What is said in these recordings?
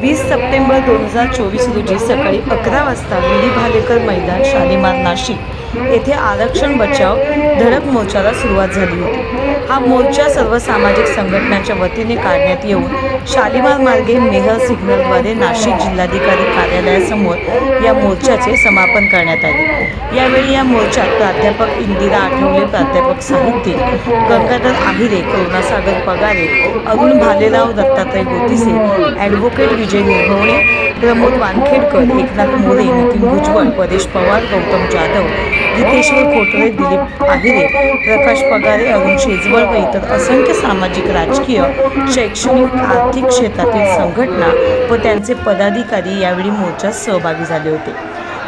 वीस सप्टेंबर दोन हजार चोवीस रोजी सकाळी अकरा वाजता विधी भालेकर मैदान शालिमार नाशिक येथे आरक्षण बचाव धडक मोर्चाला सुरुवात झाली होती. हा मोर्चा सर्व सामाजिक संघटनांच्या वतीने काढण्यात येऊन शालिमार मार्गे मेहर सिग्नलद्वारे नाशिक जिल्हाधिकारी कार्यालयासमोर या मोर्चाचे समापन करण्यात आले. यावेळी या मोर्चात प्राध्यापक इंदिरा आठवले प्राध्यापक साहित्य गंगाधर आहिरे करुणासागर पगारे अरुण भालेराव दत्तात्रय गोतिसे ॲडव्होकेट विजय निर्भवणे प्रमोद वानखेडकर एकनाथ मोरे नितीन भुजबळ परेश पवार गौतम जाधव गीतेश्वर खोटरे दिलीप आहिरे प्रकाश पगारे अरुण शेजवळ व इतर असंख्य सामाजिक राजकीय शैक्षणिक आर्थिक क्षेत्रातील संघटना व त्यांचे पदाधिकारी यावेळी मोर्चात सहभागी झाले होते.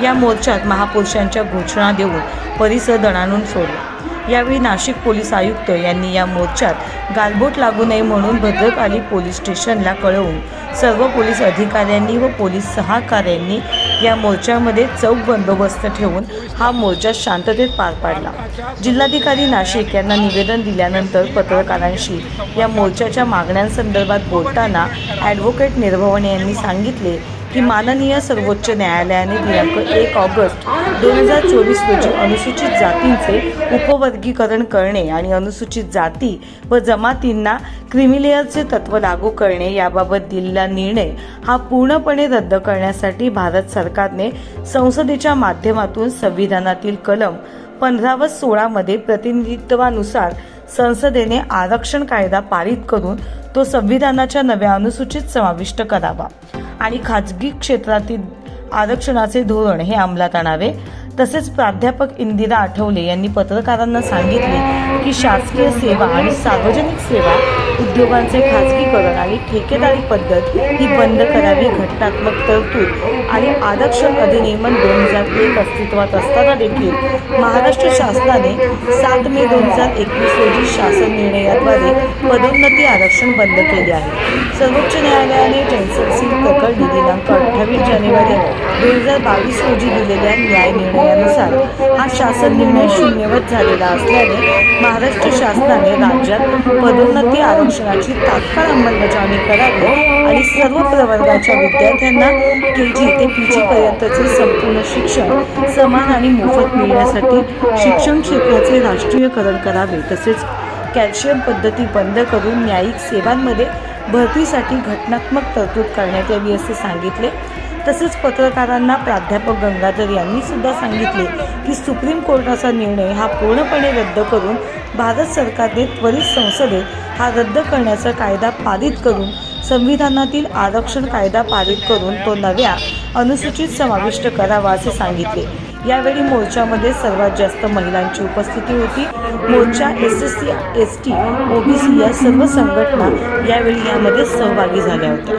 या मोर्चात महापुरुषांच्या घोषणा देऊन परिसर दणाणून सोडला. यावेळी नाशिक पोलीस आयुक्त यांनी या मोर्चात गालबोट लागू नये म्हणून भद्रकाली पोलीस स्टेशनला कळवून सर्व पोलीस अधिकाऱ्यांनी व पोलीस सहकाऱ्यांनी या मोर्चामध्ये चौक बंदोबस्त ठेवून हा मोर्चा शांततेत पार पाडला. जिल्हाधिकारी नाशिक यांना निवेदन दिल्यानंतर पत्रकारांशी या मोर्चाच्या मागण्यांसंदर्भात बोलताना ॲडव्होकेट निर्भवणे यांनी सांगितले की माननीय सर्वोच्च न्यायालयाने दिनांक एक ऑगस्ट दोन हजार चोवीस रोजी अनुसूचित जातींचे उपवर्गीकरण करणे आणि अनुसूचित जाती व जमातींना क्रिमिलेअरचे तत्व लागू करणे याबाबत दिलेला निर्णय हा पूर्णपणे रद्द करण्यासाठी भारत सरकारने संसदेच्या माध्यमातून संविधानातील कलम पंधरा व सोळामध्ये प्रतिनिधित्वानुसार संसदेने आरक्षण कायदा पारित करून तो संविधानाच्या नव्या अनुसूचित समाविष्ट करावा. आणि खाजगी क्षेत्रातील आरक्षणाचे धोरण हे अंमलात आणावे. तसेच प्राध्यापक इंदिरा आठवले यांनी पत्रकारांना सांगितले की शासकीय सेवा आणि सार्वजनिक सेवा उद्योगांचे खाजगीकरण आणि ठेकेदारी पद्धत ही बंद करावी घटनात्मक तरतूद आणि आरक्षण अधिनियमन दोन हजार एक अस्तित्वात असताना देखील महाराष्ट्र शासनाने सात मे दोन हजार एकवीस रोजी शासन निर्णयाद्वारे पदोन्नती आरक्षण बंद केले आहे. सर्वोच्च न्यायालयाने टेन्सन सिंग प्रकरणी दिनांक अठ्ठावीस जानेवारी दोन हजार बावीस रोजी दिलेल्या न्याय निर्णयानुसार हा शासन निर्णय शून्यवत झालेला असल्याने महाराष्ट्र शासनाने राज्यात पदोन्नती आरक्षणाची तात्काळ अंमलबजावणी करावी आणि सर्व प्रवर्गाच्या विद्यार्थ्यांना के जी ते पी जी पर्यंतचे संपूर्ण शिक्षण समान आणि मोफत मिळण्यासाठी शिक्षण क्षेत्राचे राष्ट्रीयकरण करावे तसेच कॅल्शियम पद्धती बंद करून न्यायिक सेवांमध्ये भरतीसाठी घटनात्मक तरतूद करण्यात यावी असे सांगितले. तसेच पत्रकारांना प्राध्यापक गंगाधर यांनी सुद्धा सांगितले की सुप्रीम कोर्टाचा निर्णय हा पूर्णपणे रद्द करून भारत सरकारने त्वरित संसदेत हा रद्द करण्याचा कायदा पारित करून संविधानातील आरक्षण कायदा पारित करून तो नव्या अनुसूचित समाविष्ट करावा असे सांगितले. यावेळी मोर्चामध्ये सर्वात जास्त महिलांची उपस्थिती होती. मोर्चा S S C S T OBC या सर्व संघटना यावेळी यामध्ये सहभागी झाल्या होत्या.